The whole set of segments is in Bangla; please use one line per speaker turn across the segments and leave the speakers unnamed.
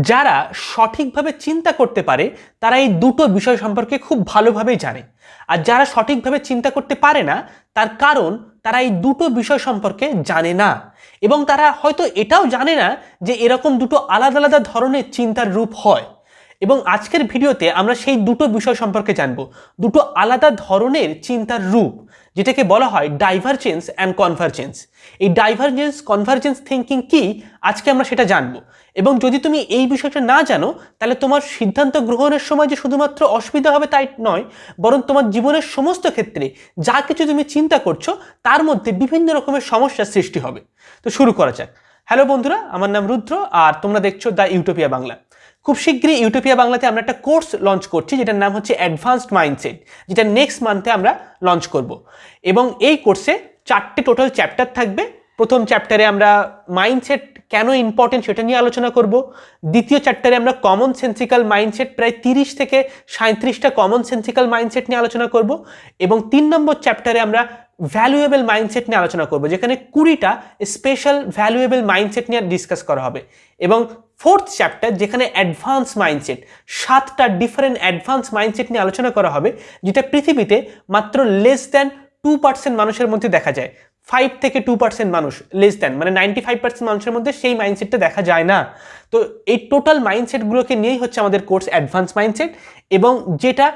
যারা সঠিকভাবে চিন্তা করতে পারে, তারা এই দুটো বিষয় সম্পর্কে খুব ভালোভাবেই জানে। আর যারা সঠিকভাবে চিন্তা করতে পারে না, তার কারণ তারা এই দুটো বিষয় সম্পর্কে জানে না। এবং তারা হয়তো এটাও জানে না যে এরকম দুটো আলাদা আলাদা ধরনের চিন্তার রূপ হয়। এবং আজকের ভিডিওতে আমরা সেই দুটো বিষয় সম্পর্কে জানব। দুটো আলাদা ধরনের চিন্তার রূপ, যেটাকে বলা হয় ডাইভারজেন্স অ্যান্ড কনভার্জেন্স এই ডাইভারজেন্স কনভার্জেন্স থিঙ্কিং কি? আজকে আমরা সেটা জানব। এবং যদি তুমি এই বিষয়টা না জানো, তাহলে তোমার সিদ্ধান্ত গ্রহণের সময় যে শুধুমাত্র অসুবিধা হবে তাই নয়, বরং তোমার জীবনের সমস্ত ক্ষেত্রে যা কিছু তুমি চিন্তা করছ, তার মধ্যে বিভিন্ন রকমের সমস্যার সৃষ্টি হবে। তো শুরু করা যাক। হ্যালো বন্ধুরা, আমার নাম রুদ্র আর তোমরা দেখছ দ্য ইউটোপিয়া বাংলা। খুব শীঘ্রই ইউটোপিয়া বাংলাতে আমরা একটা কোর্স লঞ্চ করছি, যেটার নাম হচ্ছে অ্যাডভান্সড মাইন্ডসেট যেটা নেক্সট মান্থে আমরা লঞ্চ করব। এবং এই কোর্সে চারটে টোটাল চ্যাপ্টার থাকবে প্রথম চ্যাপ্টারে আমরা মাইন্ডসেট কেন ইম্পর্টেন্ট সেটা নিয়ে আলোচনা করব। দ্বিতীয় চ্যাপ্টারে আমরা কমন সেন্সিক্যাল মাইন্ডসেট প্রায় তিরিশ থেকে সাঁত্রিশটা কমন সেন্সিক্যাল মাইন্ডসেট নিয়ে আলোচনা করব এবং তিন নম্বর চ্যাপ্টারে আমরা ভ্যালুয়েবল মাইন্ডসেট নিয়ে আলোচনা করব, যেখানে কুড়িটা স্পেশাল ভ্যালুয়েবল মাইন্ডসেট নিয়ে ডিসকাস করা হবে। এবং ফোর্থ চ্যাপ্টার যেখানে অ্যাডভান্স মাইন্ডসেট সাতটা ডিফারেন্ট অ্যাডভান্স মাইন্ডসেট নিয়ে আলোচনা করা হবে, যেটা পৃথিবীতে মাত্র লেস দ্যান টু পার্সেন্ট মানুষের মধ্যে দেখা যায়। ফাইভ থেকে টু পার্সেন্ট মানুষ লেস দ্যান মানে নাইনটি ফাইভ পার্সেন্ট মানুষের মধ্যে সেই মাইন্ডসেটটা দেখা যায় না। তো এই টোটাল মাইন্ডসেটগুলোকে নিয়েই হচ্ছে আমাদের কোর্স অ্যাডভান্স মাইন্ডসেট এবং যেটা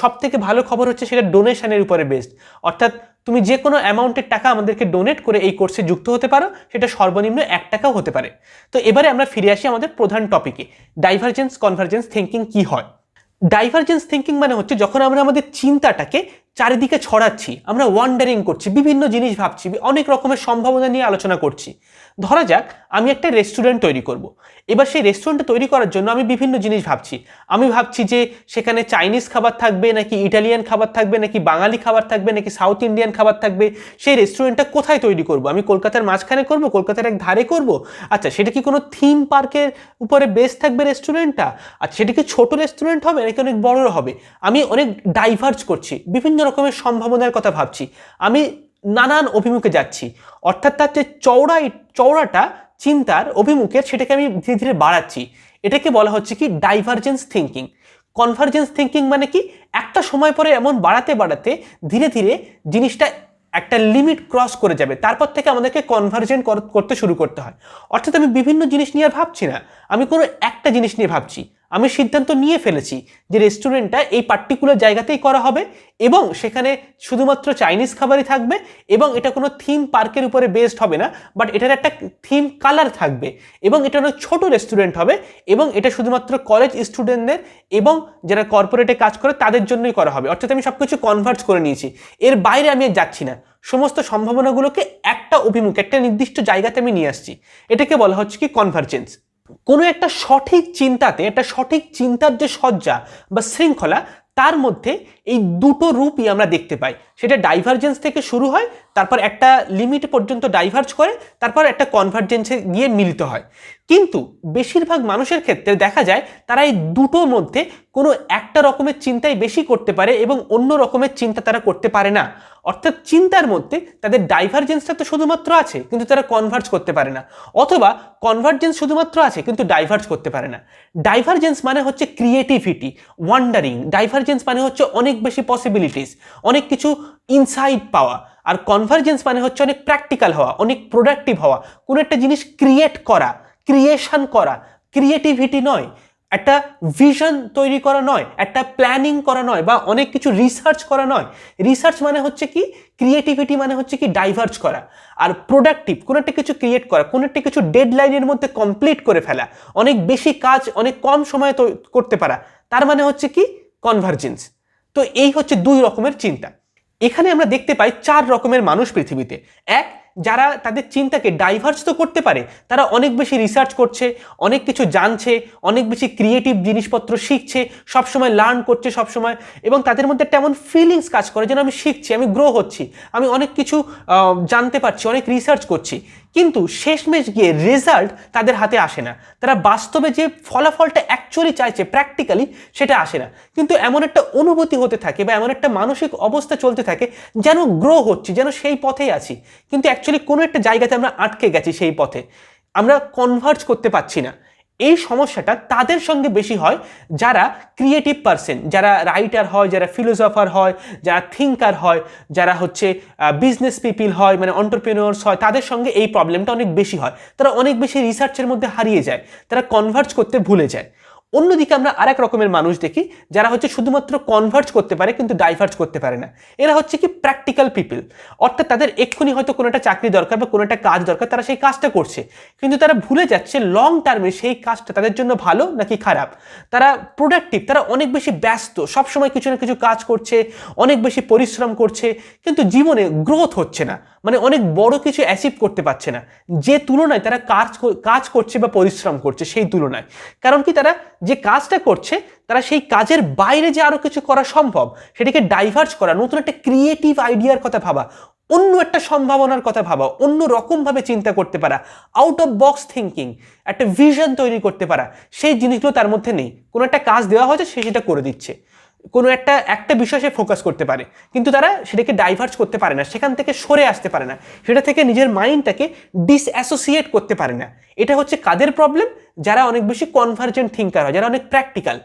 সব থেকে ভালো খবর হচ্ছে সেটা ডোনেশনের উপরে বেসড অর্থাৎ তুমি যে কোনো অ্যামাউন্টের টাকা আমাদেরকে ডোনেট করে এই কোর্সে যুক্ত হতে পারো, সেটা সর্বনিম্ন এক টাকাও হতে পারে। তো এবারে আমরা ফিরে আসি আমাদের প্রধান টপিকে ডাইভারজেন্স কনভার্জেন্স থিঙ্কিং কি হয়? ডাইভারজেন্স থিঙ্কিং মানে হচ্ছে যখন আমরা আমাদের চিন্তাটাকে চারিদিকে ছড়াচ্ছি, আমরা ওয়ান্ডারিং করছি, বিভিন্ন জিনিস ভাবছি, অনেক রকমের সম্ভাবনা নিয়ে আলোচনা করছি। ধরা যাক, আমি একটা রেস্টুরেন্ট তৈরি করব। এবার সেই রেস্টুরেন্টটা তৈরি করার জন্য আমি বিভিন্ন জিনিস ভাবছি। আমি ভাবছি যে সেখানে চাইনিজ খাবার থাকবে, নাকি ইটালিয়ান খাবার থাকবে, নাকি বাঙালি খাবার থাকবে, নাকি সাউথ ইন্ডিয়ান খাবার থাকবে, সেই রেস্টুরেন্টটা কোথায় তৈরি করব? আমি কলকাতার মাঝখানে করব, কলকাতার এক ধারে করব? আচ্ছা সেটা কি কোনো থিম পার্কের উপরে বেস থাকবে রেস্টুরেন্টটা আচ্ছা সেটা কি ছোটো রেস্টুরেন্ট হবে, নাকি অনেক বড় হবে? আমি অনেক ডাইভার্জ করছি। বিভিন্ন রকমের সম্ভাবনার কথা ভাবছি। আমি নানান অভিমুখে যাচ্ছি। অর্থাৎ তার যে চওড়াই, চওড়াটা চিন্তার অভিমুখের সেটাকে আমি ধীরে ধীরে বাড়াচ্ছি। এটাকে বলা হচ্ছে কি ডাইভারজেন্স থিঙ্কিং কনভার্জেন্স থিঙ্কিং মানে কি? একটা সময় পরে এমন বাড়াতে বাড়াতে ধীরে ধীরে জিনিসটা একটা লিমিট ক্রস করে যাবে। তারপর থেকে আমাদেরকে কনভার্জেন্ট করতে শুরু করতে হয়। অর্থাৎ আমি বিভিন্ন জিনিস নিয়ে আর ভাবছি না। আমি কোনো একটা জিনিস নিয়ে ভাবছি। আমি সিদ্ধান্ত নিয়ে ফেলেছি যে রেস্টুরেন্টটা এই পার্টিকুলার জায়গাতেই করা হবে এবং সেখানে শুধুমাত্র চাইনিজ খাবারই থাকবে এবং এটা কোনো থিম পার্কের উপরে বেসড হবে না বাট এটার একটা থিম কালার থাকবে এবং এটা অনেক ছোট রেস্টুরেন্ট হবে এবং এটা শুধুমাত্র কলেজ স্টুডেন্টদের এবং যারা কর্পোরেটে কাজ করে তাদের জন্যই করা হবে। অর্থাৎ আমি সব কিছু কনভার্ট করে নিয়েছি। এর বাইরে আমি যাচ্ছি না। সমস্ত সম্ভাবনাগুলোকে একটা অভিমুখে, একটা নির্দিষ্ট জায়গাতে আমি নিয়ে আসছি। এটাকে বলা হচ্ছে কি কনভার্জেন্স কোনো একটা সঠিক চিন্তাতে, একটা সঠিক চিন্তার যে সজ্জা বা শৃঙ্খলা, তার মধ্যে এই দুটো রূপই আমরা দেখতে পাই। সেটা ডাইভারজেন্স থেকে শুরু হয়, তারপর একটা লিমিট পর্যন্ত ডাইভার্জ করে, তারপর একটা কনভার্জেন্সে গিয়ে মিলিত হয়। কিন্তু বেশিরভাগ মানুষের ক্ষেত্রে দেখা যায়, তারা এই দুটোর মধ্যে কোনো একটা রকমের চিন্তাই বেশি করতে পারে এবং অন্য রকমের চিন্তা তারা করতে পারে না। অর্থাৎ চিন্তার মধ্যে তাদের ডাইভারজেন্সটা তো শুধুমাত্র আছে, কিন্তু তারা কনভার্জ করতে পারে না। অথবা কনভার্জেন্স শুধুমাত্র আছে, কিন্তু ডাইভার্জ করতে পারে না। ডাইভারজেন্স মানে হচ্ছে ক্রিয়েটিভিটি ওয়ান্ডারিং ডাইভারজেন্স মানে হচ্ছে অনেক বেশি পসিবিলিটিস অনেক কিছু ইনসাইট পাওয়া আর কনভার্জেন্স মানে হচ্ছে অনেক প্র্যাকটিক্যাল হওয়া, অনেক প্রোডাক্টিভ হওয়া। কোনো একটা জিনিস ক্রিয়েট করা ক্রিয়েশন করা ক্রিয়েটিভিটি নয়। একটা ভিশন তৈরি করা নয়, একটা প্ল্যানিং করা নয় বা অনেক কিছু রিসার্চ করা নয়। রিসার্চ মানে হচ্ছে কি? ক্রিয়েটিভিটি মানে হচ্ছে কি? ডাইভার্জ করা। আর প্রোডাক্টিভ কোনো একটা কিছু ক্রিয়েট করা, কোনো একটা কিছু ডেডলাইনের মধ্যে কমপ্লিট করে ফেলা। অনেক বেশি কাজ, অনেক কম সময়ে করতে পারা। তার মানে হচ্ছে কি? কনভার্জেন্স তো এই হচ্ছে দুই রকমের চিন্তা। এখানে আমরা দেখতে পাই চার রকমের মানুষ পৃথিবীতে। এক, যারা তাদের চিন্তাকে ডাইভার্স তো করতে পারে, তারা অনেক বেশি রিসার্চ করছে, অনেক কিছু জানছে, অনেক বেশি ক্রিয়েটিভ জিনিসপত্র শিখছে, সবসময় লার্ন করছে সবসময়, এবং তাদের মধ্যে একটা এমন ফিলিংস কাজ করে যেন আমি শিখছি, আমি গ্রো হচ্ছি, আমি অনেক কিছু জানতে পারছি, অনেক রিসার্চ করছি। কিন্তু শেষমেশ গিয়ে রেজাল্ট তাদের হাতে আসে না। তারা বাস্তবে যে ফলাফলটা অ্যাকচুয়ালি চাইছে প্র্যাকটিক্যালি সেটা আসে না। কিন্তু এমন একটা অনুভূতি হতে থাকে বা এমন একটা মানসিক অবস্থা চলতে থাকে যেন গ্রো হচ্ছে, যেন সেই পথেই আছি। কিন্তু অ্যাকচুয়ালি কোনো একটা জায়গাতে আমরা আটকে গেছি সেই পথে। আমরা কনভার্জ করতে পারছি না। এই সমস্যাটা তাদের সঙ্গে বেশি হয় যারা ক্রিয়েটিভ পারসন যারা রাইটার হয়, যারা ফিলোসফার হয়, যারা থিঙ্কার হয়, যারা হচ্ছে বিজনেস পিপিল হয় মানে অন্টারপ্রিনিয়র্স হয়, তাদের সঙ্গে এই প্রবলেমটা অনেক বেশি হয়। তারা অনেক বেশি রিসার্চের মধ্যে হারিয়ে যায়। তারা কনভার্জ করতে ভুলে যায়। অন্যদিকে আমরা আরেক রকমের মানুষ দেখি, যারা হচ্ছে শুধুমাত্র কনভার্জ করতে পারে কিন্তু ডাইভার্জ করতে পারে না। এরা হচ্ছে কি প্র্যাকটিক্যাল পিপল অর্থাৎ তাদের এক্ষুনি হয়তো কোনো একটা চাকরি দরকার বা কোনো একটা কাজ দরকার, তারা সেই কাজটা করছে। কিন্তু তারা ভুলে যাচ্ছে লং টার্মে সেই কাজটা তাদের জন্য ভালো নাকি খারাপ। তারা প্রোডাক্টিভ তারা অনেক বেশি ব্যস্ত, সবসময় কিছু না কিছু কাজ করছে, অনেক বেশি পরিশ্রম করছে, কিন্তু জীবনে গ্রোথ হচ্ছে না। মানে অনেক বড় কিছু অ্যাচিভ করতে পারছে না। যে তুলনায় তারা কাজ কাজ করছে বা পরিশ্রম করছে সেই তুলনায়। কারণ কি তারা যে কাজটা করছে, তারা সেই কাজের বাইরে যে আরও কিছু করা সম্ভব, সেটাকে ডাইভার্স করা, নতুন একটা ক্রিয়েটিভ আইডিয়ার কথা ভাবা, অন্য একটা সম্ভাবনার কথা ভাবা, অন্য রকমভাবে চিন্তা করতে পারা আউট অফ বক্স থিঙ্কিং একটা ভিশন তৈরি করতে পারা, সেই জিনিসগুলো তার মধ্যে নেই। কোনো একটা কাজ দেওয়া হয়েছে, সে সেটা করে দিচ্ছে। কোনো একটা একটা বিষয় সে ফোকাস করতে পারে। কিন্তু তারা সেটাকে ডাইভার্জ করতে পারে না, সেখান থেকে সরে আসতে পারে না। সেটা থেকে নিজের মাইন্ডটাকে ডিসঅ্যাসোসিয়েট করতে পারে না। এটা হচ্ছে কাদের প্রবলেম যারা অনেক বেশি কনভার্জেন্ট থিঙ্কার হয়, যারা অনেক প্র্যাকটিক্যাল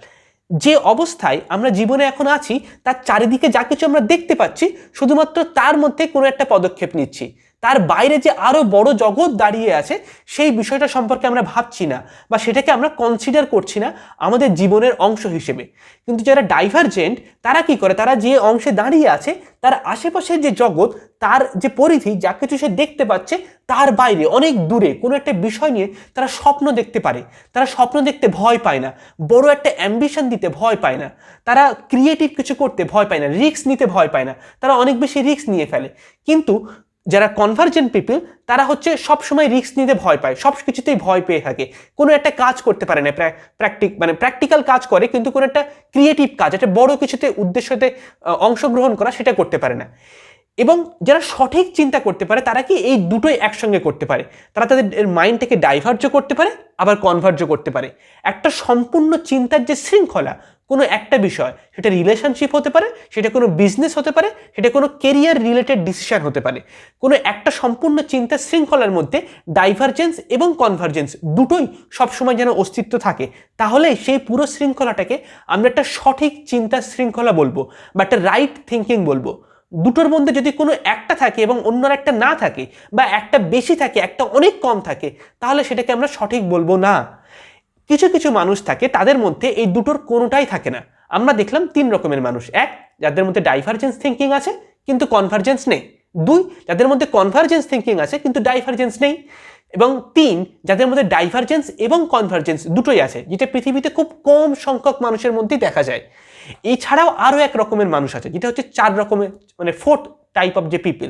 যে অবস্থায় আমরা জীবনে এখন আছি, তার চারিদিকে যা কিছু আমরা দেখতে পাচ্ছি, শুধুমাত্র তার মধ্যে কোনো একটা পদক্ষেপ নিচ্ছি। তার বাইরে যে আরও বড় জগৎ দাঁড়িয়ে আছে, সেই বিষয়টা সম্পর্কে আমরা ভাবছি না বা সেটাকে আমরা কনসিডার করছি না আমাদের জীবনের অংশ হিসেবে। কিন্তু যারা ডাইভারজেন্ট তারা কি করে? তারা যে অংশে দাঁড়িয়ে আছে, তার আশেপাশের যে জগৎ, তার যে পরিধি, যা কিছু সে দেখতে পাচ্ছে, তার বাইরে, অনেক দূরে, কোনো একটা বিষয় নিয়ে তারা স্বপ্ন দেখতে পারে। তারা স্বপ্ন দেখতে ভয় পায় না। বড় একটা অ্যাম্বিশন দিতে ভয় পায় না। তারা ক্রিয়েটিভ কিছু করতে ভয় পায় না। রিস্ক নিতে ভয় পায় না। তারা অনেক বেশি রিস্ক নিয়ে ফেলে। কিন্তু যারা কনভার্জেন্ট পিপল তারা হচ্ছে সব সময় রিস্ক নিতে ভয় পায় সব কিছুতেই ভয় পেয়ে থাকে। কোনো একটা কাজ করতে পারে না প্র্যাকটিক মানে প্র্যাকটিক্যাল কাজ করে, কিন্তু কোনো একটা ক্রিয়েটিভ কাজ, একটা বড় কিছুতে উদ্দেশ্যতে অংশগ্রহণ করা সেটা করতে পারে না। এবং যারা সঠিক চিন্তা করতে পারে, তারা কি এই দুটোই একসঙ্গে করতে পারে? তারা তাদের মাইন্ডটাকে ডাইভার্জও করতে পারে, আবার কনভার্জও করতে পারে। একটা সম্পূর্ণ চিন্তার যে শৃঙ্খলা কোনো একটা বিষয়, সেটা রিলেশনশিপ হতে পারে, সেটা কোনো বিজনেস হতে পারে, সেটা কোনো কেরিয়ার রিলেটেড ডিসিশন হতে পারে। কোনো একটা সম্পূর্ণ চিন্তা শৃঙ্খলার মধ্যে ডাইভারজেন্স এবং কনভার্জেন্স দুটোই সবসময় যেন অস্তিত্ব থাকে। তাহলে সেই পুরো শৃঙ্খলাটাকে আমরা একটা সঠিক চিন্তার শৃঙ্খলা বলব বা একটা রাইট থিঙ্কিং বলব। দুটোর মধ্যে যদি কোনো একটা থাকে এবং অন্য একটা না থাকে বা একটা বেশি থাকে, একটা অনেক কম থাকে, তাহলে সেটাকে আমরা সঠিক বলব না। কিছু কিছু মানুষ থাকে, তাদের মধ্যে এই দুটোর কোনোটাই থাকে না। আমরা দেখলাম তিন রকমের মানুষ। এক, যাদের মধ্যে ডাইভারজেন্স থিঙ্কিং আছে, কিন্তু কনভার্জেন্স নেই। দুই, যাদের মধ্যে কনভার্জেন্স থিঙ্কিং আছে, কিন্তু ডাইভারজেন্স নেই। এবং তিন, যাদের মধ্যে ডাইভারজেন্স এবং কনভার্জেন্স দুটোই আছে, যেটা পৃথিবীতে খুব কম সংখ্যক মানুষের মধ্যেই দেখা যায়। এছাড়াও আরও এক রকমের মানুষ আছে, যেটা হচ্ছে চার রকমের মানে ফোর্থ টাইপ অফ যে পিপল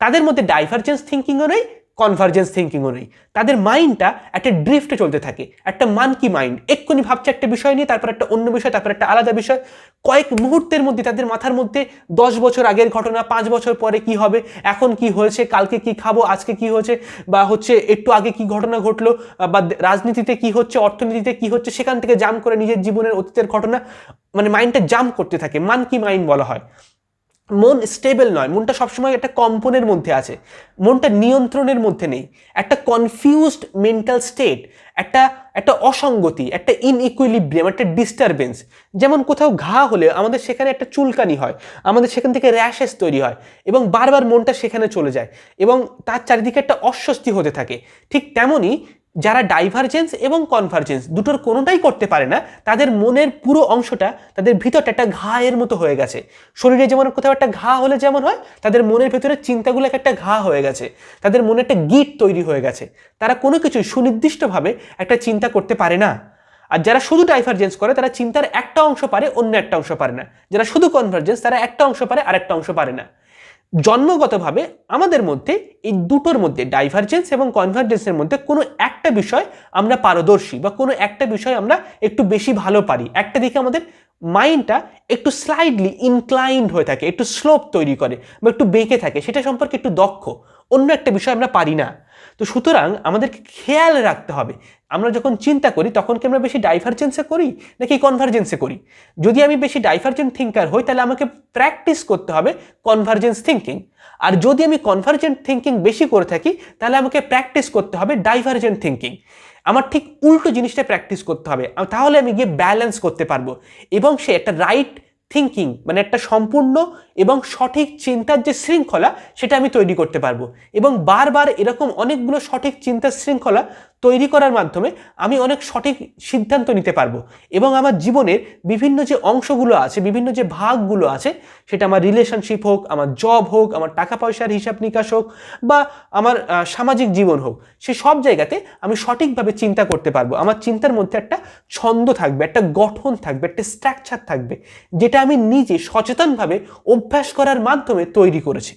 তাদের মধ্যে ডাইভারজেন্স থিঙ্কিংও নেই কনভার্জেন্স থিঙ্কিংও নেই। তাদের মাইন্ডটা একটা ড্রিফটে চলতে থাকে। একটা মানকি মাইন্ড এক্ষুনি ভাবছে একটা বিষয় নিয়ে, তারপর একটা অন্য বিষয়, তারপর একটা আলাদা বিষয়। কয়েক মুহূর্তের মধ্যে তাদের মাথার মধ্যে দশ বছর আগের ঘটনা, পাঁচ বছর পরে কি হবে, এখন কি হয়েছে, কালকে কি খাব, আজকে কি হয়েছে, বা হচ্ছে একটু আগে কি ঘটনা ঘটলো, বা রাজনীতিতে কি হচ্ছে, অর্থনীতিতে কি হচ্ছে, সেখান থেকে জাম করে নিজের জীবনের অতীতের ঘটনা মানে মাইন্ডটা জাম করতে থাকে। মানকি মাইন্ড বলা হয়। মন স্টেবল নয়, মনটা সবসময় একটা কম্পনের মধ্যে আছে, মনটা নিয়ন্ত্রণের মধ্যে নেই, একটা কনফিউজড মেন্টাল স্টেট একটা একটা অসঙ্গতি, একটা ইনইকুইলিব্রিয়াম একটা ডিস্টারবেন্স যেমন কোথাও ঘা হলে আমাদের সেখানে একটা চুলকানি হয়, আমাদের সেখান থেকে র্যাশেস তৈরি হয় এবং বারবার মনটা সেখানে চলে যায় এবং তার চারিদিকে একটা অস্বস্তি হতে থাকে। ঠিক তেমনই যারা ডাইভারজেন্স এবং কনভার্জেন্স দুটোর কোনোটাই করতে পারে না, তাদের মনের পুরো অংশটা তাদের ভিতরটা একটা ঘায়ের মতো হয়ে গেছে। শরীরে যেমন কোথাও একটা ঘা হলে যেমন হয়, তাদের মনের ভেতরে চিন্তাগুলো একটা ঘা হয়ে গেছে। তাদের মনে একটা গিট তৈরি হয়ে গেছে। তারা কোনো কিছু সুনির্দিষ্টভাবে একটা চিন্তা করতে পারে না। আর যারা শুধু ডাইভারজেন্স করে, তারা চিন্তার একটা অংশ পারে, অন্য একটা অংশ পারে না। যারা শুধু কনভার্জেন্স তারা একটা অংশ পারে, আরেকটা অংশ পারে না। জন্মগতভাবে আমাদের মধ্যে এই দুটোর মধ্যে ডাইভারজেন্স এবং কনভার্জেন্সের মধ্যে কোনো একটা বিষয় আমরা পারদর্শী বা কোনো একটা বিষয় আমরা একটু বেশি ভালো পারি। একটা দিকে আমাদের মাইন্ডটা একটু স্লাইডলি ইনক্লাইন্ড হয়ে থাকে, একটু স্লোপ তৈরি করে বা একটু বেঁকে থাকে, সেটা সম্পর্কে একটু দক্ষ। অন্য একটা বিষয় আমরা পারি না। তো সুতরাং আমাদেরকে খেয়াল রাখতে হবে। আমরা যখন চিন্তা করি, তখন কি আমরা বেশি ডাইভারজেন্সে করি, নাকি কনভার্জেন্সে করি? যদি আমি বেশি ডাইভারজেন্ট থিঙ্কার হই, তাহলে আমাকে প্র্যাকটিস করতে হবে কনভার্জেন্স থিঙ্কিং আর যদি আমি কনভার্জেন্ট থিঙ্কিং বেশি করে থাকি, তাহলে আমাকে প্র্যাকটিস করতে হবে ডাইভারজেন্ট থিঙ্কিং আমার ঠিক উল্টো জিনিসটা প্র্যাকটিস করতে হবে। তাহলে আমি গিয়ে ব্যালেন্স করতে পারব। এবং সে একটা রাইট থিঙ্কিং মানে একটা সম্পূর্ণ এবং সঠিক চিন্তার যে শৃঙ্খলা, সেটা আমি তৈরি করতে পারব। এবং বারবার এরকম অনেকগুলো সঠিক চিন্তার শৃঙ্খলা তৈরি করার মাধ্যমে আমি অনেক সঠিক সিদ্ধান্ত নিতে পারব। এবং আমার জীবনের বিভিন্ন যে অংশগুলো আছে, বিভিন্ন যে ভাগগুলো আছে, সেটা আমার রিলেশনশিপ হোক, আমার জব হোক, আমার টাকা পয়সার হিসাব নিকাশ হোক, বা আমার সামাজিক জীবন হোক, সে সব জায়গাতে আমি সঠিকভাবে চিন্তা করতে পারব। আমার চিন্তার মধ্যে একটা ছন্দ থাকবে, একটা গঠন থাকবে, একটা স্ট্রাকচার থাকবে, যেটা আমি নিজে সচেতনভাবে অভ্যাস করার মাধ্যমে তৈরি করেছি।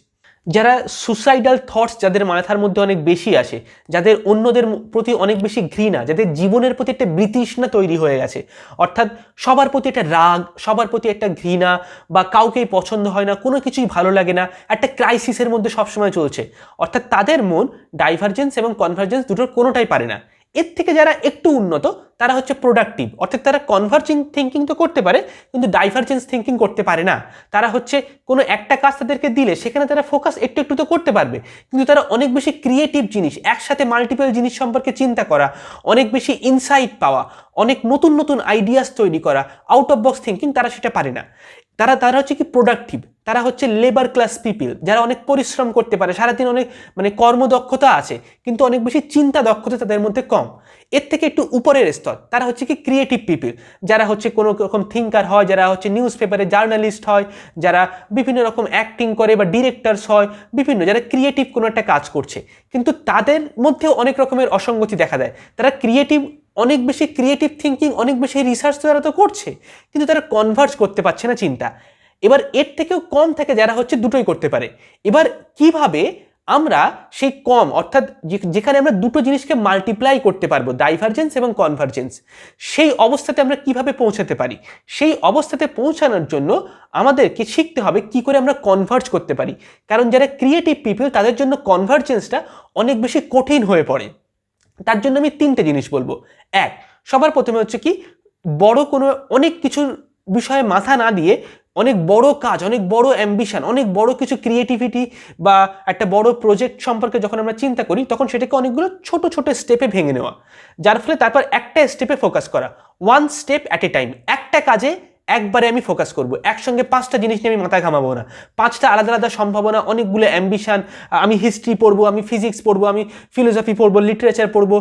যারা সুসাইডাল থটস যাদের মাথার মধ্যে অনেক বেশি আসে, যাদের অন্যদের প্রতি অনেক বেশি ঘৃণা, যাদের জীবনের প্রতি একটা বৃতৃষ্ণা তৈরি হয়ে গেছে, অর্থাৎ সবার প্রতি একটা রাগ, সবার প্রতি একটা ঘৃণা বা কাউকেই পছন্দ হয় না, কোনো কিছুই ভালো লাগে না, একটা ক্রাইসিসের মধ্যে সবসময় চলছে। অর্থাৎ তাদের মন ডাইভারজেন্স এবং কনভার্জেন্স দুটোর কোনোটাই পারে না। এর থেকে যারা একটু উন্নত, তারা হচ্ছে প্রোডাক্টিভ অর্থাৎ তারা কনভার্জিং থিঙ্কিং তো করতে পারে, কিন্তু ডাইভারজেন্স থিঙ্কিং করতে পারে না। তারা হচ্ছে কোনো একটা কাজ তাদেরকে দিলে, সেখানে তারা ফোকাস একটু একটু তো করতে পারবে। কিন্তু তারা অনেক বেশি ক্রিয়েটিভ জিনিস, একসাথে মাল্টিপল জিনিস সম্পর্কে চিন্তা করা, অনেক বেশি ইনসাইট পাওয়া, অনেক নতুন নতুন আইডিয়াস তৈরি করা আউট অফ বক্স থিঙ্কিং তারা সেটা পারে না। তারা তারা হচ্ছে কি প্রোডাক্টিভ তারা হচ্ছে লেবার ক্লাস পিপিল যারা অনেক পরিশ্রম করতে পারে, সারাদিন অনেক মানে কর্মদক্ষতা আছে, কিন্তু অনেক বেশি চিন্তা দক্ষতা তাদের মধ্যে কম। এর থেকে একটু উপরের স্তর, তারা হচ্ছে কি ক্রিয়েটিভ পিপিল যারা হচ্ছে কোনো রকম থিঙ্কার হয়, যারা হচ্ছে নিউজ পেপারে জার্নালিস্ট হয়, যারা বিভিন্ন রকম অ্যাক্টিং করে বা ডিরেক্টরস হয়, বিভিন্ন, যারা ক্রিয়েটিভ কোনো একটা কাজ করছে। কিন্তু তাদের মধ্যেও অনেক রকমের অসঙ্গতি দেখা দেয়। তারা ক্রিয়েটিভ অনেক বেশি ক্রিয়েটিভ থিঙ্কিং অনেক বেশি রিসার্চ তারা তো করছে, কিন্তু তারা কনভার্স করতে পারছে না চিন্তা। এবার এর থেকেও কম থাকে যারা হচ্ছে দুটোই করতে পারে। এবার কীভাবে আমরা সেই কম, অর্থাৎ যেখানে আমরা দুটো জিনিসকে মাল্টিপ্লাই করতে পারব ডাইভারজেন্স এবং কনভার্জেন্স সেই অবস্থাতে আমরা কীভাবে পৌঁছাতে পারি? সেই অবস্থাতে পৌঁছানোর জন্য আমাদেরকে শিখতে হবে কি করে আমরা কনভার্জ করতে পারি। কারণ যারা ক্রিয়েটিভ পিপল তাদের জন্য কনভার্জেন্সটা অনেক বেশি কঠিন হয়ে পড়ে। তার জন্য আমি তিনটে জিনিস বলব। এক, সবার প্রথমে হচ্ছে কি, বড় কোনো অনেক কিছুর বিষয়ে মাথা না দিয়ে অনেক বড় কাজ, অনেক বড় অ্যাম্বিশন অনেক বড় কিছু ক্রিয়েটিভিটি বা একটা বড় প্রজেক্ট সম্পর্কে যখন আমরা চিন্তা করি, তখন সেটাকে অনেকগুলো ছোট ছোট স্টেপে ভেঙে নেওয়া। যার ফলে তারপর একটা স্টেপে ফোকাস করা। One step at a time একটা কাজে একবারে আমি ফোকাস করব। একসঙ্গে পাঁচটা জিনিস নিয়ে আমি মাথা ঘামাবো না। পাঁচটা আলাদা আলাদা সম্ভাবনা, অনেকগুলো অ্যাম্বিশন আমি হিস্ট্রি পড়ব, আমি ফিজিক্স পড়ব, আমি ফিলোসফি পড়ব লিটারেচার পড়ব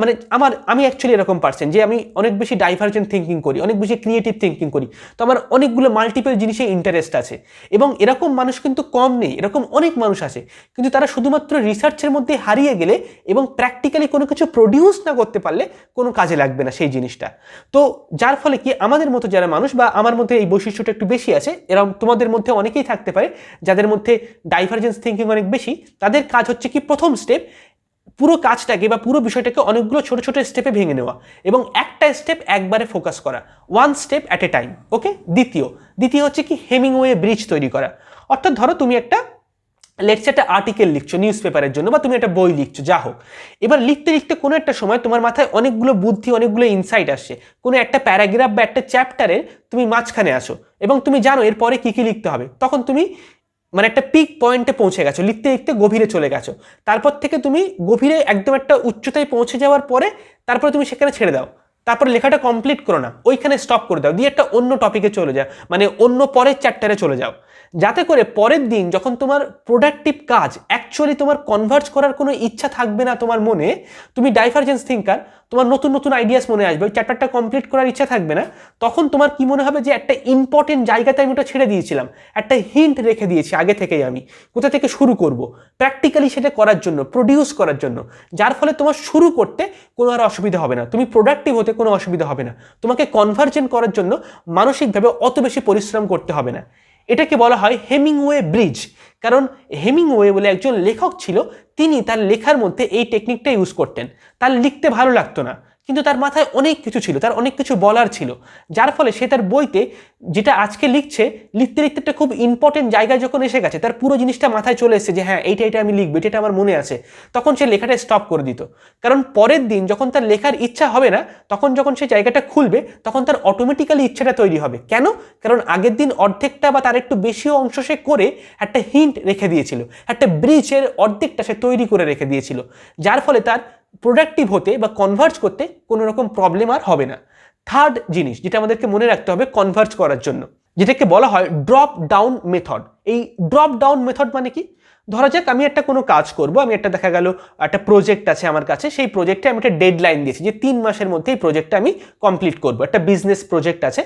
মানে আমার, আমি অ্যাকচুয়ালি এরকম পার্সন যে আমি অনেক বেশি ডাইভার্জেন্ট থিঙ্কিং করি, অনেক বেশি ক্রিয়েটিভ থিঙ্কিং করি। তো আমার অনেকগুলো মাল্টিপল জিনিসে ইন্টারেস্ট আছে। এবং এরকম মানুষ কিন্তু কম নেই, এরকম অনেক মানুষ আছে। কিন্তু তারা শুধুমাত্র রিসার্চের মধ্যে হারিয়ে গেলে এবং প্র্যাকটিক্যালি কোনো কিছু প্রডিউস না করতে পারলে কোনো কাজে লাগবে না সেই জিনিসটা। তো যার ফলে কি? আমাদের মতো যারা মানুষ বা আমার মধ্যে এই বৈশিষ্ট্যটা একটু বেশি আছে এরকম তোমাদের মধ্যে অনেকেই থাকতে পারে, যাদের মধ্যে ডাইভার্জেন্স থিঙ্কিং অনেক বেশি, তাদের কাজ হচ্ছে কি প্রথম স্টেপ পুরো কাজটাকে বা পুরো বিষয়টাকে অনেকগুলো ছোট ছোট স্টেপে ভেঙে নেওয়া এবং একটা স্টেপ একবারে ফোকাস করা one step at a time okay দ্বিতীয় দ্বিতীয় হচ্ছে কি হেমিংওয়ে ব্রিজ তৈরি করা। অর্থাৎ ধরো তুমি একটা লেটসে একটা আর্টিকেল লিখছো নিউজ পেপারের জন্য, বা তুমি একটা বই লিখছো, যা হোক। এবার লিখতে লিখতে কোনো একটা সময় তোমার মাথায় অনেকগুলো বুদ্ধি, অনেকগুলো ইনসাইট আসছে কোনো একটা প্যারাগ্রাফ বা একটা চ্যাপ্টারের তুমি মাঝখানে আসো এবং তুমি জানো এরপরে কী কী লিখতে হবে। তখন তুমি মানে একটা পিক পয়েন্টে পৌঁছে গেছো, লিখতে লিখতে গভীরে চলে গেছো। তারপর থেকে তুমি গভীরে একদম একটা উচ্চতায় পৌঁছে যাওয়ার পরে, তারপরে তুমি সেখানে ছেড়ে দাও। তারপর লেখাটা কমপ্লিট করো না, ওইখানে স্টপ করে দাও, দিয়ে একটা অন্য টপিকে চলে যাও মানে অন্য পরের চ্যাপ্টারে চলে যাও। যাতে করে পরের দিন যখন তোমার প্রোডাক্টিভ কাজ অ্যাকচুয়ালি তোমার কনভার্ট করার কোনো ইচ্ছা থাকবে না তোমার মনে, তুমি ডাইভার্জেন্স থিঙ্কার তোমার নতুন নতুন আইডিয়াস মনে আসবে, ওই চ্যাপ্টারটা কমপ্লিট করার ইচ্ছা থাকবে না, তখন তোমার কি মনে হবে যে একটা ইম্পর্টেন্ট জায়গাতে আমি ওটা ছেড়ে দিয়েছিলাম, একটা হিন্ট রেখে দিয়েছি আগে থেকেই আমি, কোথা থেকে শুরু করব? প্র্যাকটিক্যালি সেটা করার জন্য প্রডিউস করার জন্য, যার ফলে তোমার শুরু করতে কোনো আর অসুবিধা হবে না, তুমি প্রোডাক্টিভ হতে কোনো অসুবিধা হবে না, তোমাকে কনভার্জেন্ট করার জন্য মানসিকভাবে অত বেশি পরিশ্রম করতে হবে না। এটাকে বলা হয় হেমিংওয়ে ব্রিজ। কারণ হেমিংওয়ে বলে একজন লেখক ছিল, তিনি তার লেখার মধ্যে এই টেকনিকটা ইউজ করতেন। তার লিখতে ভালো লাগতো না। কিন্তু তার মাথায় অনেক কিছু ছিল, তার অনেক কিছু বলার ছিল। যার ফলে সে তার বইতে যেটা আজকে লিখছে, লিখতে লিখতে একটা খুব ইম্পর্টেন্ট জায়গায় যখন এসে গেছে, তার পুরো জিনিসটা মাথায় চলে এসেছে যে হ্যাঁ এইটা এটা আমি লিখব, এটা আমার মনে আছে। তখন সে লেখাটা স্টপ করে দিত। কারণ পরের দিন যখন তার লেখার ইচ্ছা হবে না, তখন যখন সে জায়গাটা খুলবে, তখন তার অটোমেটিক্যালি ইচ্ছাটা তৈরি হবে। কেন? কারণ আগের দিন অর্ধেকটা বা তার একটু বেশি অংশ সে করে একটা হিন্ট রেখে দিয়েছিল। একটা ব্রিজের অর্ধেকটা সে তৈরি করে রেখে দিয়েছিল। যার ফলে তার প্রোডাক্টিভ হতে বা কনভার্জ করতে কোনো রকম প্রবলেম আর হবে না। থার্ড জিনিস যেটা আমাদেরকে মনে রাখতে হবে কনভার্জ করার জন্য, যেটাকে বলা হয় ড্রপ ডাউন মেথড এই ড্রপ ডাউন মেথড মানে কি? ধরা যাক, আমি একটা কোনো কাজ করব, আমি একটা দেখা গেল, একটা প্রজেক্ট আছে আমার কাছে, সেই প্রজেক্টে আমি একটা ডেডলাইন দিয়েছি যে তিন মাসের মধ্যে এই প্রজেক্টটা আমি কমপ্লিট করব, একটা বিজনেস প্রজেক্ট আছে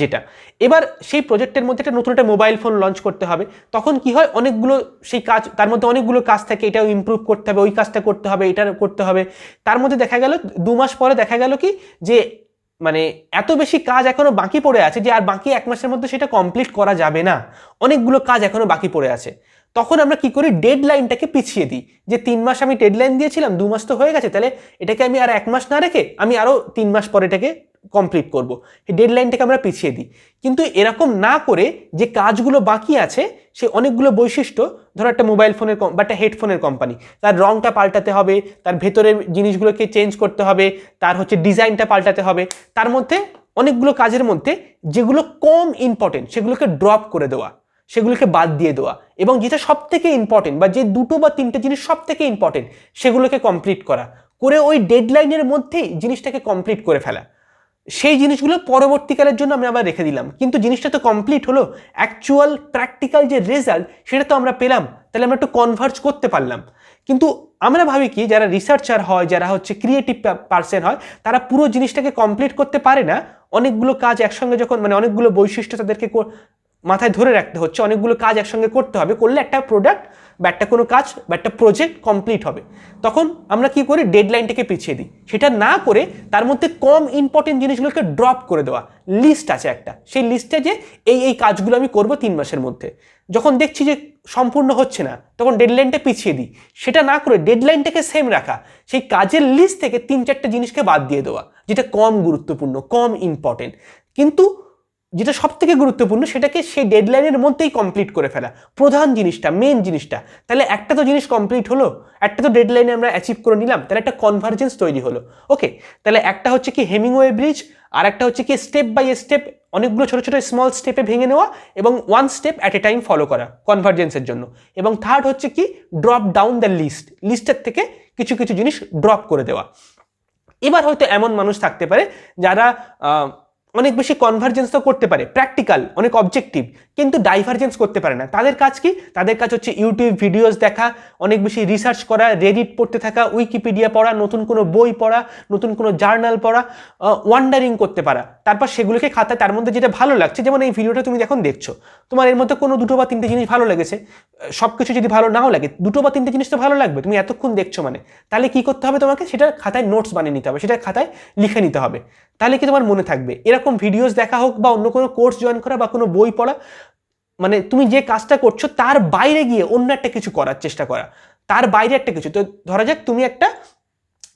যেটা। এবার সেই প্রজেক্টের মধ্যে একটা নতুন একটা মোবাইল ফোন লঞ্চ করতে হবে, তখন কি হয়, অনেকগুলো সেই কাজ, তার মধ্যে অনেকগুলো কাজ থাকে, এটাও ইমপ্রুভ করতে হবে, ওই কাজটা করতে হবে, এটা করতে হবে। তার মধ্যে দেখা গেল, দু মাস পরে দেখা গেল কি, যে মানে এত বেশি কাজ এখনও বাকি পড়ে আছে যে আর বাকি এক মাসের মধ্যে সেটা কমপ্লিট করা যাবে না, অনেকগুলো কাজ এখনও বাকি পড়ে আছে। তখন আমরা কি করি? ডেড লাইনটাকে পিছিয়ে দিই। যে তিন মাস আমি ডেড লাইন দিয়েছিলাম, দু মাস তো হয়ে গেছে, তাহলে এটাকে আমি আর এক মাস না রেখে আমি আরও তিন মাস পরে এটাকে কমপ্লিট করব। এই ডেড লাইনটাকে আমরা পিছিয়ে দিই। কিন্তু এরকম না করে যে কাজগুলো বাকি আছে, সে অনেকগুলো বৈশিষ্ট্য, ধরো একটা মোবাইল ফোনের বা একটা হেডফোনের কোম্পানি তার রংটা পাল্টাতে হবে, তার ভেতরের জিনিসগুলোকে চেঞ্জ করতে হবে, তার হচ্ছে ডিজাইনটা পাল্টাতে হবে, তার মধ্যে অনেকগুলো কাজের মধ্যে যেগুলো কম ইম্পর্টেন্ট সেগুলোকে ড্রপ করে দেওয়া। সেগুলোকে বাদ দিয়ে দেওয়া। এবং যেটা সব থেকে ইম্পর্টেন্ট বা যে দুটো বা তিনটে জিনিস সব থেকে ইম্পর্টেন্ট সেগুলোকে কমপ্লিট করা। করে ওই ডেডলাইনের মধ্যেই জিনিসটাকে কমপ্লিট করে ফেলা। সেই জিনিসগুলো পরবর্তীকালের জন্য আমরা আবার রেখে দিলাম। কিন্তু জিনিসটা তো কমপ্লিট হলো অ্যাকচুয়াল প্র্যাকটিক্যাল যে রেজাল্ট সেটা তো আমরা পেলাম। তাহলে আমরা একটু কনভার্জ করতে পারলাম। কিন্তু আমরা ভাবি কি, যারা রিসার্চার হয়, যারা হচ্ছে ক্রিয়েটিভ পার্সন হয়, তারা পুরো জিনিসটাকে কমপ্লিট করতে পারে না। অনেকগুলো কাজ একসঙ্গে যখন মানে অনেকগুলো বৈশিষ্ট্য তাদেরকে মাথায় ধরে রাখতে হচ্ছে, অনেকগুলো কাজ একসঙ্গে করতে হবে, করলে একটা প্রোডাক্ট বা একটা কোনো কাজ বা একটা প্রজেক্ট কমপ্লিট হবে। তখন আমরা কি করি ডেডলাইনটাকে পিছিয়ে দিই। সেটা না করে তার মধ্যে কম ইম্পর্টেন্ট জিনিসগুলোকে ড্রপ করে দেওয়া। লিস্ট আছে একটা। সেই লিস্টে যে এই এই কাজগুলো আমি করব তিন মাসের মধ্যে। যখন দেখছি যে সম্পূর্ণ হচ্ছে না, তখন ডেডলাইনটা পিছিয়ে দিই। সেটা না করে ডেডলাইনটাকে সেম রাখা। সেই কাজের লিস্ট থেকে তিন চারটে জিনিসকে বাদ দিয়ে দেওয়া, যেটা কম গুরুত্বপূর্ণ, কম ইম্পর্টেন্ট কিন্তু যেটা সব থেকে গুরুত্বপূর্ণ, সেটাকে সেই ডেডলাইনের মধ্যেই কমপ্লিট করে ফেলা। প্রধান জিনিসটা মেন জিনিসটা। তাহলে একটা তো জিনিস কমপ্লিট হলো, একটা তো ডেডলাইনে আমরা অ্যাচিভ করে নিলাম, তাহলে একটা কনভার্জেন্স তৈরি হলো। ওকে তাহলে একটা হচ্ছে কি হেমিংওয়ে ব্রিজ আর একটা হচ্ছে কি স্টেপ বাই স্টেপ অনেকগুলো ছোটো ছোটো স্মল স্টেপে ভেঙে নেওয়া এবং one step at a time follow করা কনভার্জেন্সের জন্য। এবং থার্ড হচ্ছে কি ড্রপ ডাউন দ্য লিস্ট লিস্টের থেকে কিছু কিছু জিনিস ড্রপ করে দেওয়া। এবার হয়তো এমন মানুষ থাকতে পারে যারা অনেক বেশি কনভার্জেন্স তো করতে পারে প্র্যাকটিক্যাল অনেক অবজেক্টিভ কিন্তু ডাইভার্জেন্স করতে পারে না। তাদের কাজ কি? তাদের কাজ হচ্ছে ইউটিউব ভিডিওস দেখা, অনেক বেশি রিসার্চ করা রেডিট পড়তে থাকা উইকিপিডিয়া পড়া, নতুন কোনো বই পড়া, নতুন কোনো জার্নাল পড়া ওয়ান্ডারিং করতে পারা। তারপর সেগুলোকে খাতায়, তার মধ্যে যেটা ভালো লাগছে, যেমন এই ভিডিওটা তুমি যখন দেখছ, তোমার এর মধ্যে কোনো দুটো বা তিনটে জিনিস ভালো লেগেছে সব কিছু যদি ভালো নাও লাগে, দুটো বা তিনটে জিনিস তো ভালো লাগবে, তুমি এতক্ষণ দেখছ মানে তাহলে কি করতে হবে তোমাকে? সেটা খাতায় নোটস বানিয়ে নিতে হবে, সেটা খাতায় লিখে নিতে হবে। তাহলে কি তোমার মনে থাকবে? এরকম ভিডিওস দেখা হোক বা অন্য কোনো কোর্স জয়েন করা বা কোনো বই পড়া মানে তুমি যে কাজটা করছ তার বাইরে গিয়ে অন্য একটা কিছু করার চেষ্টা করা। তার বাইরে একটা কিছু। তো ধরা যাক তুমি একটা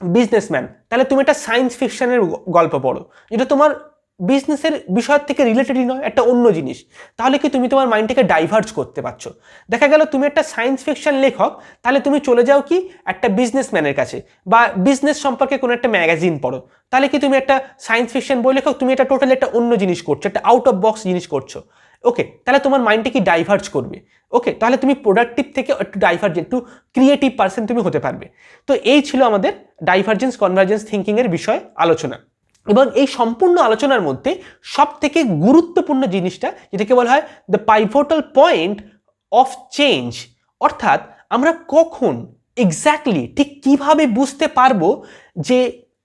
বিজনেসম্যান তাহলে তুমি একটা সায়েন্স ফিকশনের গল্প পড়ো। যেটা তোমার বিজনেসের বিষয়ের থেকে রিলেটেডই নয়, একটা অন্য জিনিস। তাহলে কি তুমি তোমার মাইন্ডটাকে ডাইভার্জ করতে পারছ? দেখা গেল তুমি একটা সায়েন্স ফিকশন লেখক, তাহলে তুমি চলে যাও কি একটা বিজনেসম্যানের কাছে বা বিজনেস সম্পর্কে কোনো একটা ম্যাগাজিন পড়ো। তাহলে কি তুমি একটা সায়েন্স ফিকশন বই লেখক, তুমি এটা টোটালি একটা অন্য জিনিস করছ, একটা আউট অফ বক্স জিনিস করছ। ওকে তাহলে তোমার মাইন্ডটা কি ডাইভার্জ করবে? ওকে তাহলে তুমি প্রোডাক্টিভ থেকে একটু ডাইভার্জ একটু ক্রিয়েটিভ পার্সন তুমি হতে পারবে। তো এই ছিল আমাদের ডাইভার্জেন্স কনভার্জেন্স থিঙ্কিংয়ের বিষয়ে আলোচনা। এবং এই সম্পূর্ণ আলোচনার মধ্যে সব থেকে গুরুত্বপূর্ণ জিনিসটা, যেটাকে বলা হয় the pivotal point of change অর্থাৎ আমরা কখন এক্স্যাক্টলি ঠিক কীভাবে বুঝতে পারব যে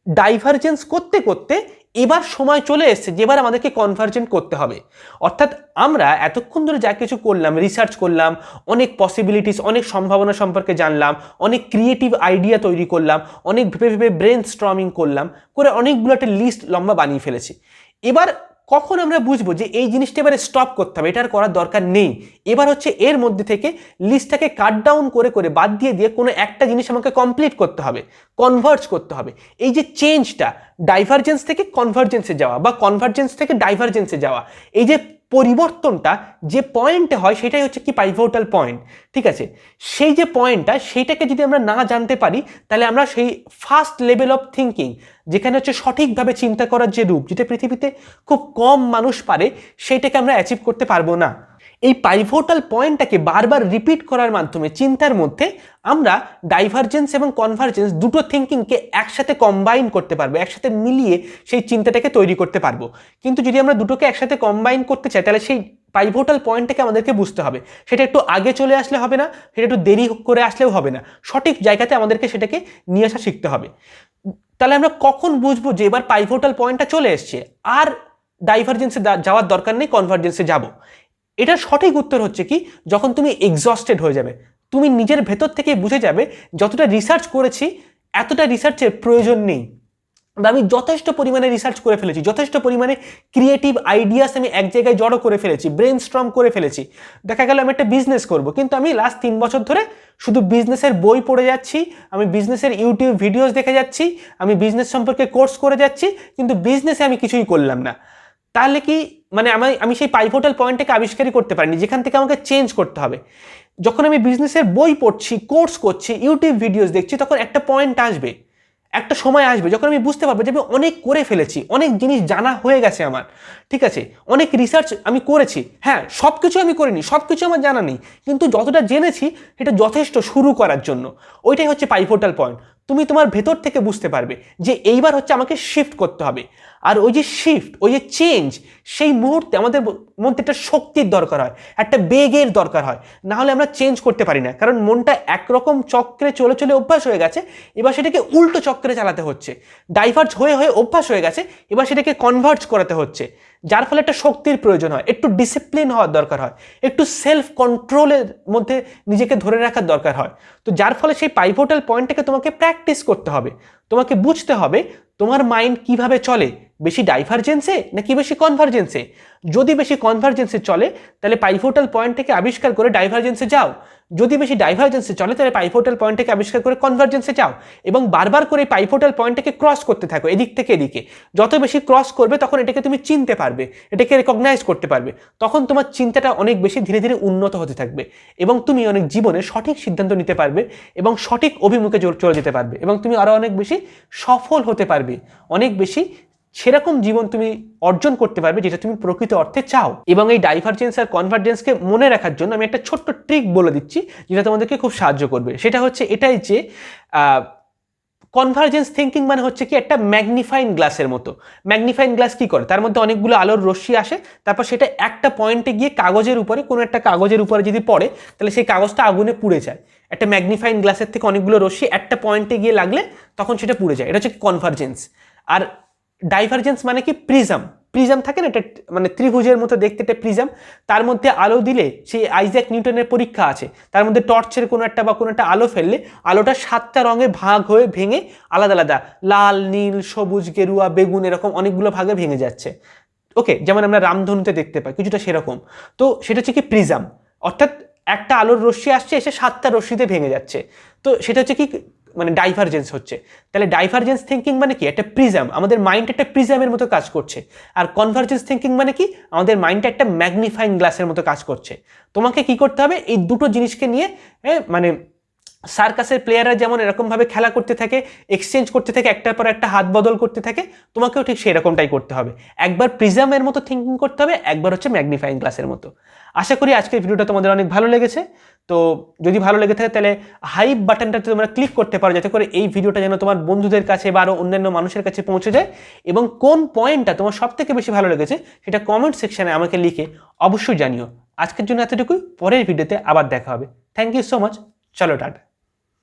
ডাইভারজেন্স করতে করতে এবার সময় চলে এসছে যেবার আমাদেরকে কনভার্জেন্ট করতে হবে। অর্থাৎ আমরা এতক্ষণ ধরে যা কিছু করলাম রিসার্চ করলাম, অনেক পসিবিলিটিস অনেক সম্ভাবনা সম্পর্কে জানলাম, অনেক ক্রিয়েটিভ আইডিয়া তৈরি করলাম, অনেক ভেবে ভেবে ব্রেন স্ট্রমিং করলাম, করে অনেকগুলো একটা লিস্ট লম্বা বানিয়ে ফেলেছি। এবার কখন আমরা বুঝব যে এই জিনিসটা এবারে স্টপ করতে হবে? এটার করার দরকার নেই। এবার হচ্ছে এর মধ্যে থেকে লিস্টটাকে কাট ডাউন করে করে বাদ দিয়ে দিয়ে কোনো একটা জিনিস আমাকে কমপ্লিট করতে হবে কনভার্জ করতে হবে। এই যে চেঞ্জটা ডাইভার্জেন্স থেকে কনভার্জেন্সে যাওয়া বা কনভার্জেন্স থেকে ডাইভার্জেন্সে যাওয়া, এই যে পরিবর্তনটা যে পয়েন্টে হয় সেটাই হচ্ছে কি পাইভোটাল পয়েন্ট ঠিক আছে? সেই যে পয়েন্টটা সেইটাকে যদি আমরা না জানতে পারি, তাহলে আমরা সেই ফার্স্ট লেভেল অফ থিঙ্কিং যেখানে হচ্ছে সঠিকভাবে চিন্তা করার যে রূপ, যেটা পৃথিবীতে খুব কম মানুষ পারে, সেইটাকে আমরা অ্যাচিভ করতে পারব না। এই পাইভোটাল পয়েন্টটাকে বারবার রিপিট করার মাধ্যমে চিন্তার মধ্যে আমরা ডাইভারজেন্স এবং কনভার্জেন্স দুটো থিঙ্কিংকে একসাথে কম্বাইন করতে পারব, একসাথে মিলিয়ে সেই চিন্তাটাকে তৈরি করতে পারব। কিন্তু যদি আমরা দুটোকে একসাথে কম্বাইন করতে চাই, তাহলে সেই পাইভোটাল পয়েন্টটাকে আমাদেরকে বুঝতে হবে। সেটা একটু আগে চলে আসলে হবে না, সেটা একটু দেরি করে আসলেও হবে না। সঠিক জায়গাতে আমাদেরকে সেটাকে নিয়ে আসা শিখতে হবে। তাহলে আমরা কখন বুঝব যে এবার পাইভোটাল পয়েন্টটা চলে এসছে? আর ডাইভারজেন্সে যাওয়ার দরকার নেই কনভার্জেন্সে যাব। এটার সঠিক উত্তর হচ্ছে কি, যখন তুমি এক্সস্টেড হয়ে যাবে, তুমি নিজের ভেতর থেকে বুঝে যাবে যতটা রিসার্চ করেছি, এতটা রিসার্চের প্রয়োজন নেই। বা আমি যথেষ্ট পরিমাণে রিসার্চ করে ফেলেছি, যথেষ্ট পরিমাণে ক্রিয়েটিভ আইডিয়াস আমি এক জায়গায় জড়ো করে ফেলেছি ব্রেন স্ট্রম করে ফেলেছি। দেখা গেল আমি একটা বিজনেস করব, কিন্তু আমি লাস্ট তিন বছর ধরে শুধু বিজনেসের বই পড়ে যাচ্ছি, আমি বিজনেসের ইউটিউব ভিডিওস দেখে যাচ্ছি, আমি বিজনেস সম্পর্কে কোর্স করে যাচ্ছি, কিন্তু বিজনেসে আমি কিছুই করলাম না। তাহলে কি মানে আমি আমি সেই পাইভোটাল পয়েন্টটাকে আবিষ্কারই করতে পারিনি, যেখান থেকে আমাকে চেঞ্জ করতে হবে। যখন আমি বিজনেসের বই পড়ছি কোর্স করছি ইউটিউব ভিডিওস দেখছি, তখন একটা পয়েন্ট আসবে, একটা সময় আসবে, যখন আমি বুঝতে পারব যে আমি অনেক করে ফেলেছি, অনেক জিনিস জানা হয়ে গেছে আমার, ঠিক আছে? অনেক রিসার্চ আমি করেছি হ্যাঁ সব কিছু আমি করিনি সব কিছু আমার জানা নেই, কিন্তু যতটা জেনেছি, সেটা যথেষ্ট শুরু করার জন্য। ওইটাই হচ্ছে পাইভোটাল পয়েন্ট তুমি তোমার ভেতর থেকে বুঝতে পারবে যে এইবার হচ্ছে আমাকে শিফট করতে হবে। আর ওই যে শিফট ওই যে চেঞ্জ সেই মুহূর্তে আমাদের মধ্যে একটা শক্তির দরকার হয়, একটা বেগের দরকার হয়। না হলে আমরা চেঞ্জ করতে পারি না, কারণ মনটা একরকম চক্রে চলে চলে অভ্যাস হয়ে গেছে, এবার সেটাকে উল্টো চক্রে চালাতে হচ্ছে। ডাইভার্জ হয়ে হয়ে অভ্যাস হয়ে গেছে, এবার সেটাকে কনভার্জ করাতে হচ্ছে। যার ফলে একটা শক্তির প্রয়োজন হয়, একটু ডিসিপ্লিন হওয়ার দরকার হয়, একটু সেলফ কন্ট্রোলের মধ্যে নিজেকে ধরে রাখার দরকার হয়। তো যার ফলে সেই পাইভোটাল পয়েন্টটাকে তোমাকে প্র্যাকটিস করতে হবে। তোমাকে বুঝতে হবে তোমার মাইন্ড কীভাবে চলে, বেশি ডাইভারজেন্সে নাকি বেশি কনভার্জেন্সে যদি বেশি কনভার্জেন্সে চলে, তাহলে পাইভোটাল পয়েন্ট থেকে আবিষ্কার করে ডাইভারজেন্সে যাও। যদি বেশি ডাইভারজেন্সে চলে, তাহলে পাইভোটাল পয়েন্টটাকে আবিষ্কার করে কনভার্জেন্সে যাও এবং বারবার করে পাইভোটাল পয়েন্টটাকে ক্রস করতে থাকো, এদিক থেকে এদিকে। যত বেশি ক্রস করবে, তখন এটাকে তুমি চিনতে পারবে, এটাকে রেকগনাইজ করতে পারবে। তখন তোমার চিন্তাটা অনেক বেশি ধীরে ধীরে উন্নত হতে থাকবে এবং তুমি অনেক জীবনে সঠিক সিদ্ধান্ত নিতে পারবে এবং সঠিক অভিমুখে চলে যেতে পারবে এবং তুমি আরও অনেক বেশি সফল হতে পারবে। অনেক বেশি সেরকম জীবন তুমি অর্জন করতে পারবে যেটা তুমি প্রকৃত অর্থে চাও। এবং এই ডাইভারজেন্স আর কনভার্জেন্সকে মনে রাখার জন্য আমি একটা ছোট্ট ট্রিক বলে দিচ্ছি, যেটা তোমাদেরকে খুব সাহায্য করবে। সেটা হচ্ছে এটাই যে কনভার্জেন্স থিঙ্কিং মানে হচ্ছে কি একটা ম্যাগনিফাইন গ্লাসের মতো। ম্যাগনিফাইন গ্লাস কি করে? তার মধ্যে অনেকগুলো আলোর রশ্মি আসে, তারপর সেটা একটা পয়েন্টে গিয়ে কাগজের উপরে, কোনো একটা কাগজের উপরে যদি পড়ে, তাহলে সেই কাগজটা আগুনে পুড়ে যায়। একটা ম্যাগনিফাইন গ্লাসের থেকে অনেকগুলো রশ্মি একটা পয়েন্টে গিয়ে লাগলে তখন সেটা পুড়ে যায়। এটা হচ্ছে কনভার্জেন্স আর ডাইভারজেন্স মানে কি? প্রিজম প্রিজম থাকে না? এটা মানে ত্রিভুজের মতো দেখতে একটা প্রিজম তার মধ্যে আলো দিলে সেই আইজ্যাক নিউটনের পরীক্ষা আছে। তার মধ্যে টর্চের কোনো একটা বা কোনো একটা আলো ফেললে আলোটা সাতটা রঙে ভাগ হয়ে ভেঙে আলাদা আলাদা লাল, নীল, সবুজ, গেরুয়া, বেগুন এরকম অনেকগুলো ভাগে ভেঙে যাচ্ছে। ওকে, যেমন আমরা রামধনুতে দেখতে পাই, কিছুটা সেরকম। তো সেটা হচ্ছে কি? প্রিজম অর্থাৎ একটা আলোর রশ্মি আসছে, এসে সাতটা রশ্মিতে ভেঙে যাচ্ছে। তো সেটা হচ্ছে কি? মানে ডাইভারজেন্স হচ্ছে। তাহলে ডাইভারজেন্স থিঙ্কিং মানে কি? একটা প্রিজাম আমাদের মাইন্ড একটা প্রিজামের মতো কাজ করছে। আর কনভার্জেন্স থিঙ্কিং মানে কি? আমাদের মাইন্ডটা একটা ম্যাগনিফাইং গ্লাসের মতো কাজ করছে। তোমাকে কি করতে হবে? এই দুটো জিনিসকে নিয়ে মানে সার্কাসের প্লেয়াররা যেমন এরকমভাবে খেলা করতে থাকে এক্সচেঞ্জ করতে থাকে, একটার পর একটা হাত বদল করতে থাকে, তোমাকেও ঠিক সেরকমটাই করতে হবে। একবার প্রিজামের মতো থিঙ্কিং করতে হবে, একবার হচ্ছে ম্যাগনিফাইং গ্লাসের মতো। আশা করি আজকের ভিডিওটা তোমাদের অনেক ভালো লেগেছে। তো যদি ভালো লেগে থাকে তাহলে হাইপ বাটনটাতে তোমরা ক্লিক করতে পারো, যাতে করে এই ভিডিওটা যেন তোমার বন্ধুদের কাছে বা আরও অন্যান্য মানুষের কাছে পৌঁছে যায় এবং কোন পয়েন্টটা তোমার সব থেকে বেশি ভালো লেগেছে সেটা কমেন্ট সেকশানে আমাকে লিখে অবশ্যই জানিও। আজকের জন্য এতটুকুই, পরের ভিডিওতে আবার দেখা হবে। থ্যাংক ইউ সো মাচ চলো, টাটা।